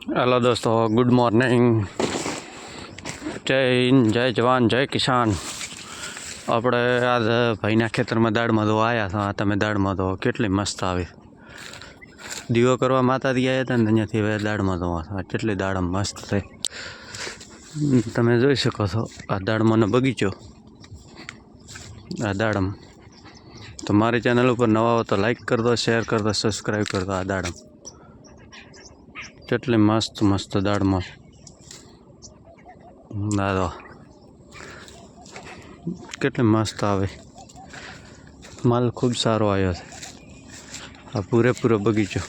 Hello દોસ્તો good morning જય હિન્દ જય જવાન જય કિસાન આપણે આજ ભાઈના ખેતરમાં દાળમાં મધો આવ્યા હતા તમે દાળમાં મધો કેટલી મસ્ત આવી દીવો કરવા માતાજી આવ્યા હતા ને અહીંયાથી હવે દાળમાં મધો કેટલી દાડમ મસ્ત થઈ તમે જોઈ શકો છો આ દાળમાંનો બગીચો આ દાડમ તો મારી ચેનલ ઉપર નવા હો તો લાઈક કરતો શેર કરતો સબસ્ક્રાઈબ કરતો આ દાડમ કેટલી મસ્ત મસ્ત દાળમાં. દાદો કેટલી મસ્ત આવે. માલ ખૂબ સારો આવ્યો છે. આ પૂરેપૂરો બગીચો.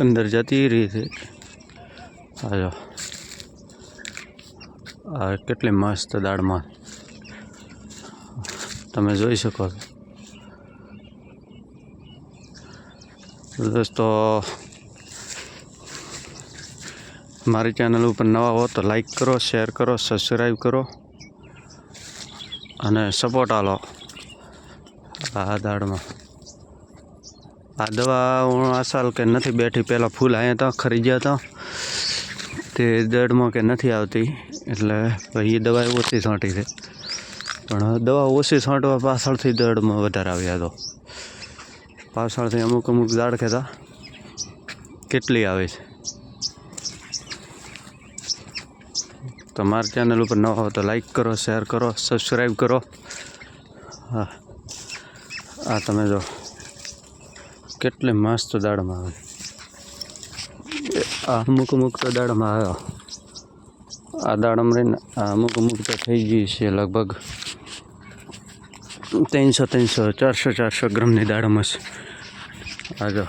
અંદર જતી છે આજો આ કેટલી મસ્ત દાળમાં. તમે જોઈ શકો છો. દોસ્તો મારી ચેનલ ઉપર નવા હો તો લાઈક કરો શેર કરો સબસ્ક્રાઈબ કરો અને સપોર્ટ આલો આ દાળમાં આ દવા હું આ સાલ કે નથી બેઠી પહેલાં ફૂલ આવ્યા હતા ખરીદ્યા હતા તે દળમાં કે નથી આવતી, એટલે એ દવા ઓછી છાંટી છે. પણ દવા ઓછી છાંટવા પાછળથી દડમાં વધારે આવ્યા હતો પાછળથી અમુક અમુક દાળ કહેતા કેટલી આવે છે? તો મારી ચેનલ ઉપર ન હો તો લાઈક કરો શેર કરો સબસ્ક્રાઈબ કરો. હા. આ તમે જો કેટલી મસ્ત દાડમાં આવે. આ અમુક અમુક તો દાળમાં આવ્યો. આ દાડમ રહીને આ અમુક અમુક તો થઈ ગઈ છે લગભગ ત્રણસો ત્રણસો, ચારસો ચારસો ગ્રામની દાડમ હશે આ જો.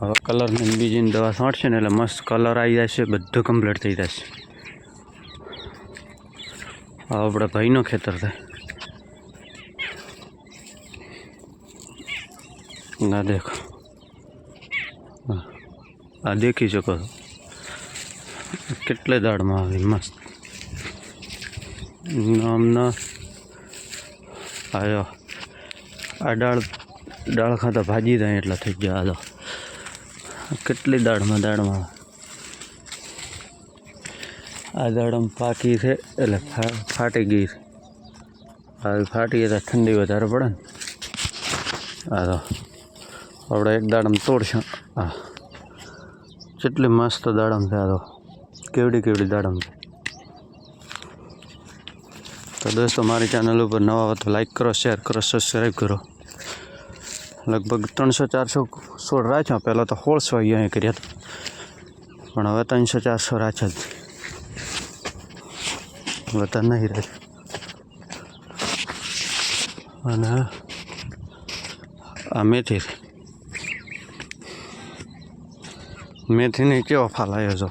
હવે કલરની બીજીની દવા છાંટશે ને એટલે મસ્ત કલર આવી જશે, બધું કમ્પ્લીટ થઈ જશે. આપણા ભાઈનો ખેતર થાય. ના દેખો. આ દેખી શકો છો. કેટલે દાળમાં આવી, મસ્ત. નામના આવ્યો આ દાળ દાળ ખાતા ભાજી થાય એટલા થઈ ગયા તો કેટલી દાળમાં દાળમાં આ દાડમ પાકી છે, એટલે ફાટી ગઈ છે. આ ફાટી એટલે ઠંડી વધારે પડે ને. આ તો આપણે એક દાડમ તોડશું. હા કેટલી મસ્ત દાડમ છે આ તો. કેવડી કેવડી દાડમ છે. તો દોસ્તો, મારી ચેનલ ઉપર નવા હો તો લાઈક કરો શેર કરો સબસ્ક્રાઈબ કરો. લગભગ ત્રણસો ચારસો સોળ રાખ્યા. પહેલાં તો સોળસો અહીંયા કર્યા હતા. પણ હવે ત્રણસો ચારસો રાખ્યા વધારે નહીં રહે અને આ મેથી. મેથીને કેવો ફાલાયો છો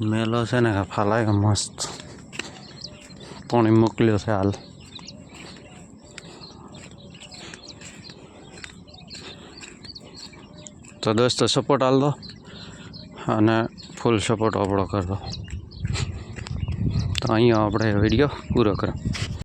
મેલો છે ને ફાલાયો મસ્ત પાણી મોકલ્યો છે હાલ તો દોસ્તો સપોર્ટ હાલ દો અને ફૂલ સપોર્ટ આપણો કરતો તો અહીંયા આપણે વીડિયો પૂરો કરો.